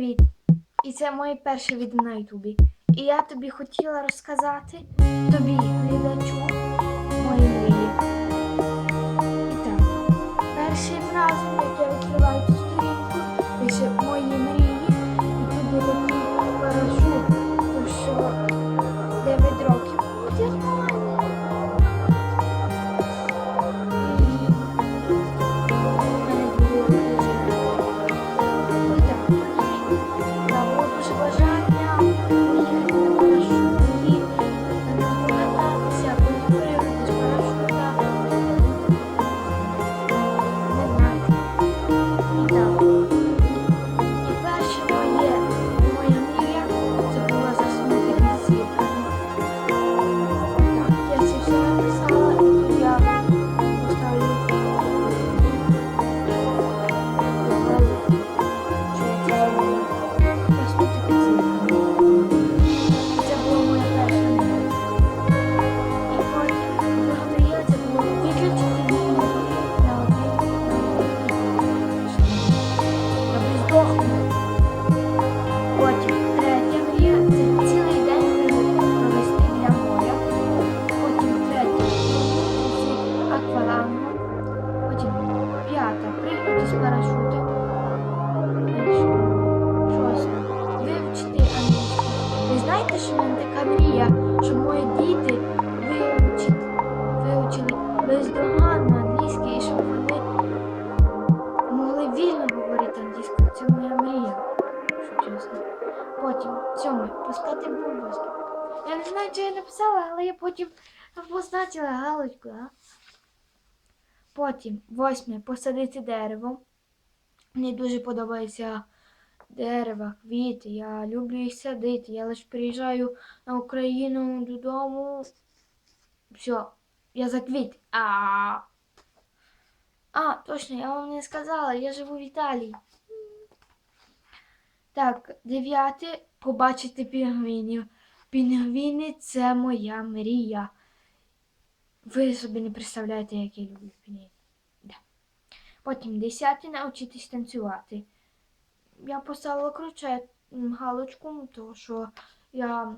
привіт! І це моє перше відео на Ютубі. І я тобі хотіла розказати тобі, глядачу, мої мрії. І так, першим разом, потім позначила галочку, а? Потім, восьме, посадити дерево. Мені дуже подобається дерева, квіти. Я люблю їх садити. Я лише приїжджаю на Україну додому. Все, я за квіт. А, а, точно, я вам не сказала, я живу в Італії. Так, дев'яте побачити пінгвінів. Пінгвіни це моя мрія. Ви собі не представляєте, як я люблю пінгвінів. Да. Потім десяте навчитись танцювати. Я поставила круче галочку, тому що я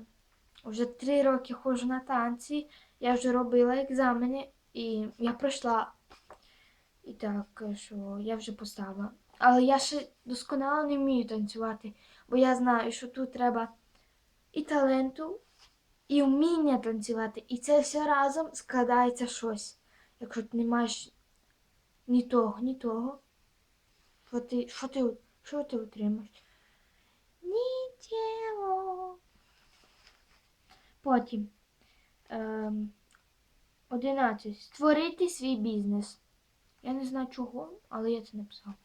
вже три роки ходжу на танці, я вже робила екзамени і я пройшла. І так, що я вже поставила. Але я ще досконало не вмію танцювати, бо я знаю, що тут треба і таленту, і вміння танцювати. І це все разом складається щось. Якщо ти не маєш ні того, ні того, що ти, що ти, що ти отримаєш? Нічого. Потім. Ем, 11. Створити свій бізнес. Я не знаю чого, але я це написала.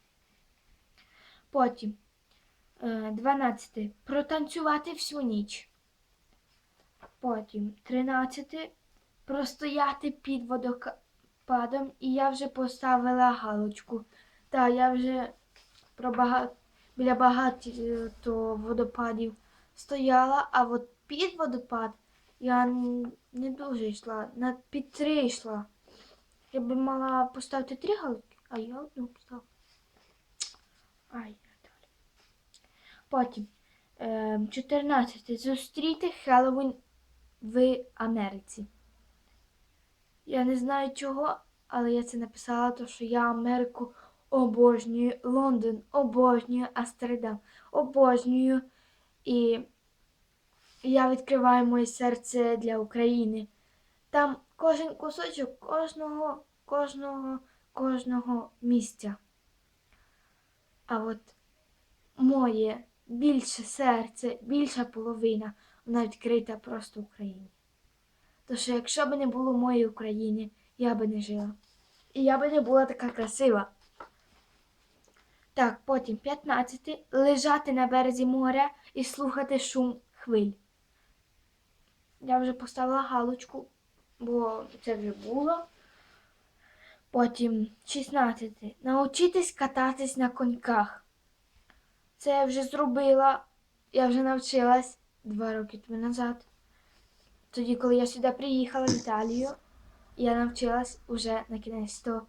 Потім. Е, 12. Протанцювати всю ніч. Потім 13. Простояти під водопадом. І я вже поставила галочку. Та я вже про біля багато водопадів стояла, а от під водопад я не дуже йшла, на під три йшла. Я би мала поставити три галки, а я одну поставила. Ай. Потім е, 14. Зустріти Хеллоуін в Америці. Я не знаю чого, але я це написала, тому що я Америку обожнюю, Лондон обожнюю, Амстердам обожнюю. І я відкриваю моє серце для України. Там кожен кусочок кожного, кожного, кожного місця. А от моє більше серце, більша половина, вона відкрита просто Україні. Тож якщо б не було моєї України, я би не жила. І я би не була така красива. Так, потім 15. Лежати на березі моря і слухати шум хвиль. Я вже поставила галочку, бо це вже було. Потім 16. Научитись кататись на коньках. Це я вже зробила. Я вже навчилась два роки тому назад. Тоді, коли я сюди приїхала в Італію, я навчилась уже на кінець то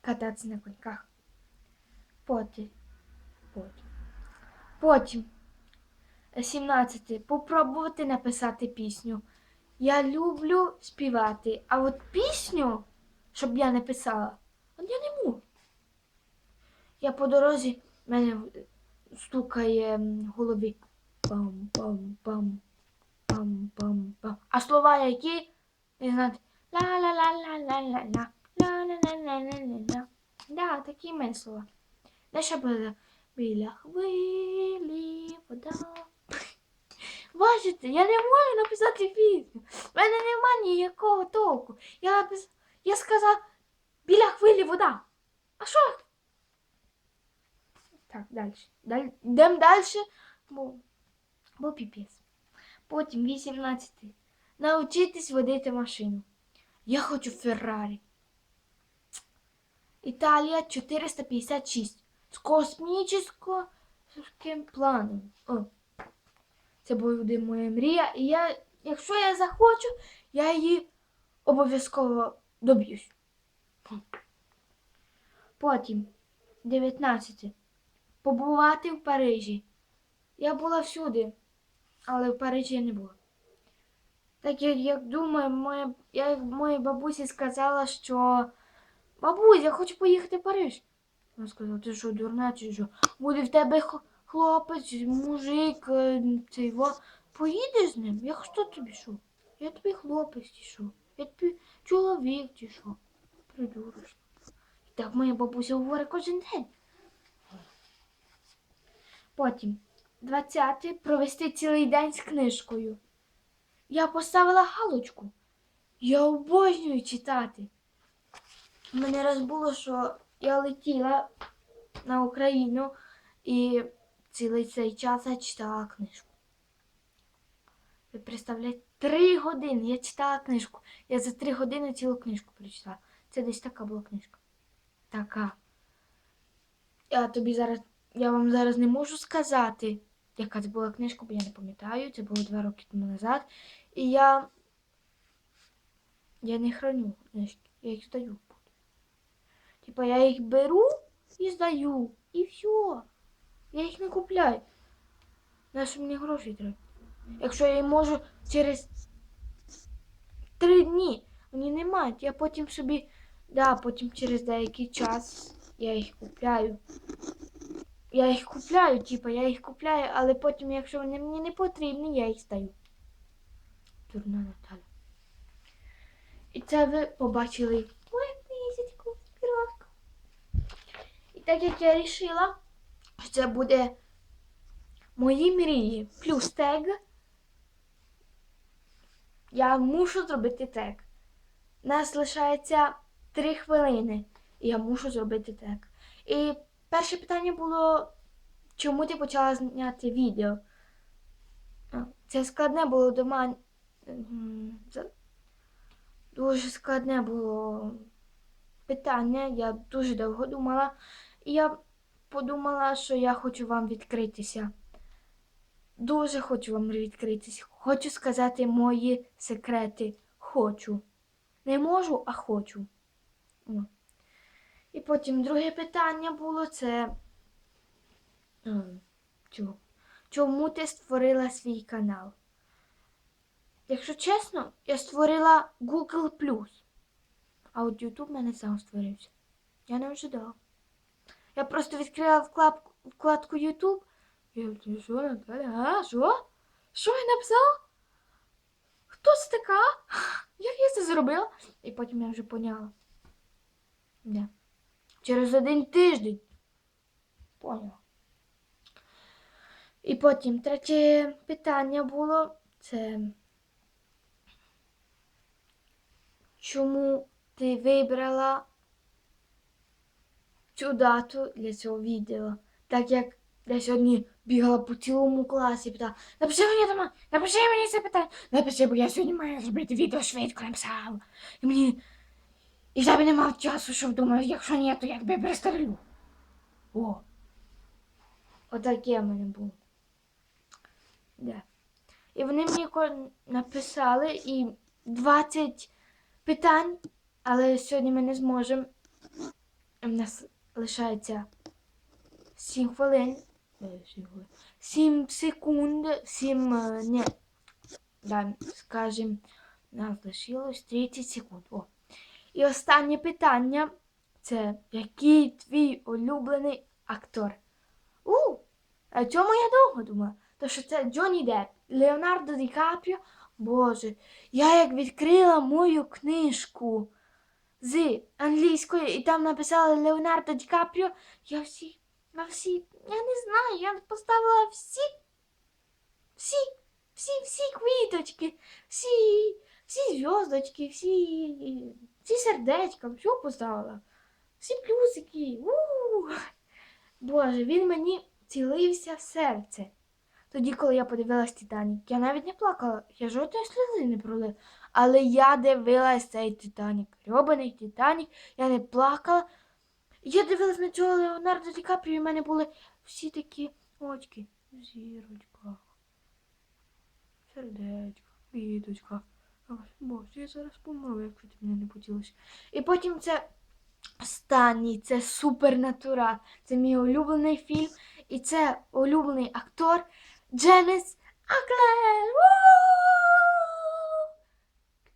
кататися на коньках. Потім. Потім. Потім. е, 17. Попробувати написати пісню. Я люблю співати, а от пісню, щоб я не писала, от я не можу. Я по дорозі, в мене стукає в голові. Пам-пам-пам. А слова які? Не знати. Ла-ла-ла-ла-ла-ла-ла. Ла-ла-ла-ла-ла-ла. Да, такі мене слова. Де ще буде? Біля хвилі, вода. Бачите, я не можу написати пісню. В мене нема ніякого толку. Я напис... я сказав біля хвилі вода. А що? Так, далі. Далі. Йдемо далі, бо, бо піпець. Потім 18. Научитись водити машину. Я хочу Феррарі. Італія 456. З космічним планом. О. Це буде моя мрія. І я, якщо я захочу, я її обов'язково доб'юсь. Потім 19. Побувати в Парижі. Я була всюди, але в Парижі не була. Так як, як думаю, моя, я моїй бабусі сказала, що бабусь, я хочу поїхати в Париж. Вона сказала, ти що, дурна, чи що? Буде в тебе хлопець, мужик, е, цей во. Поїдеш з ним? Я хто тобі що? Я тобі хлопець чи що? Я тобі чоловік чи що? Придурочно. І так моя бабуся говорить кожен день. Потім, 20. Провести цілий день з книжкою. Я поставила галочку. Я обожнюю читати. Мене раз було, що я летіла на Україну і цілий цей час я читала книжку. Ви представляєте, три години я читала книжку. Я за три години цілу книжку прочитала. Це десь така була книжка. Така. Я тобі зараз, я вам зараз не можу сказати, яка це була книжка, бо я не пам'ятаю. Це було два роки тому назад. І я. Я не храню книжки, я їх здаю. Типа я їх беру і здаю. І все. Я їх не купляю. Нащо мені гроші треба? Якщо я можу через три дні мені немає, я потім собі, да, потім через деякий час я їх купляю. Я їх купляю, типа, я їх купляю, але потім, якщо вони мені не потрібні, я їх здаю. Дурна Наталя. І це ви побачили ой, місяцьку спірашку. І так як я вирішила, що це буде мої мрії плюс тег, я мушу зробити тег. У Нас лишається 3 хвилини, і я мушу зробити тег. І перше питання було, чому ти почала зняти відео? Це складне було до мене. Дуже складне було питання. Я дуже довго думала. І я подумала, що я хочу вам відкритися. Дуже хочу вам відкритися. Хочу сказати мої секрети. Хочу. Не можу, а хочу. І потім друге питання було це. ем. Чому ти створила свій канал? Якщо чесно, я створила Google+. А от YouTube мене сам створився. Я не ожидала. Я просто відкрила вкладку, вкладку YouTube. І що Наталя? А, що? Що я написала? Хто це така? Як я це зробила? І потім я вже поняла. Не. Через один тиждень. Поняла. І потім третє питання було це. Чому ти вибрала цю дату для цього відео? Так як я сьогодні бігала по цілому класі питала, напиши мені дома, напиши мені це питання, напиши, бо я сьогодні маю зробити відео швидко написала. І мені. І в тебе не мав часу, щоб думати, якщо ні, то я тебе пристрелю. О. Отаке в мене було. Да. І вони мені написали і 20 питань, але сьогодні ми не зможемо. У нас лишається 7 хвилин. 7 секунд, 7, е, ні, да, скажем, нас лишилось 30 секунд. О. І останнє питання це який твій улюблений актор? У, а цьому я довго думала. То що це Джонні Депп, Леонардо Ді Капріо. Боже, я як відкрила мою книжку з англійської, і там написали Леонардо Ді Капріо, я всі, на всі, я не знаю, я поставила всі, всі, всі, всі квіточки, всі, всі зв'язочки, всі, всі сердечка, все поставила. Всі плюсики. у Боже, він мені цілився в серце. Тоді, коли я подивилась Титанік, я навіть не плакала, я жодної сльози не пролив. Але я дивилась цей Титанік. Рьобаний Титанік, я не плакала. Я дивилась на цього Леонардо Ді Капріо, і в мене були всі такі очки. Зірочка. Сердечко, квіточка. Боже, я зараз помру, якщо ти мене не поділиш. І потім це останній, це супернатура. Це мій улюблений фільм. І це улюблений актор Дженес Аклер.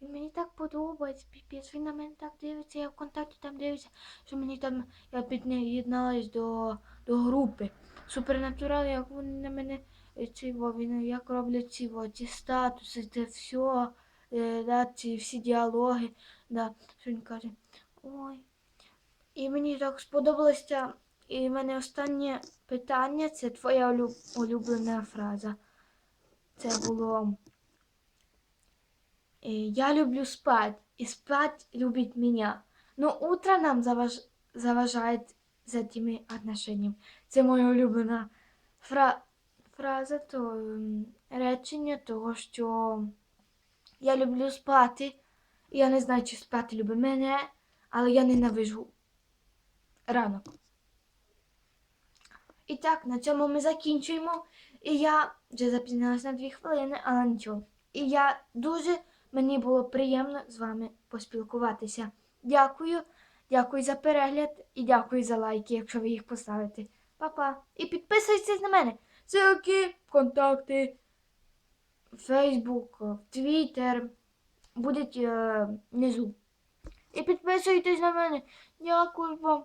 Він мені так подобається, піпець. Він на мене так дивиться, я в контакті там дивлюся, що мені там я під'єдналась до, до групи. Супернатурал, як вони на мене е, ці, він, як роблять ці, ці статуси, це все, да, ці всі діалоги, да, що він каже. Ой. І мені так сподобалося. І в мене останнє питання це твоя улюблена фраза. Це було. е, Я люблю спать, и спать любит меня. Но утро нам заваж... заважает з этими отношениями. Це моя улюблена фра... фраза, то речення того, що я люблю спати. Я не знаю, чи спати любить мене, але я ненавижу ранок. І так, на цьому ми закінчуємо. І я вже запізнилася на дві хвилини, але нічого. І я дуже мені було приємно з вами поспілкуватися. Дякую, дякую за перегляд і дякую за лайки, якщо ви їх поставите. Па-па. І підписуйтесь на мене. Ссылки, контакти, Фейсбук, Твіттер будуть е, внизу. І підписуйтесь на мене. Дякую вам.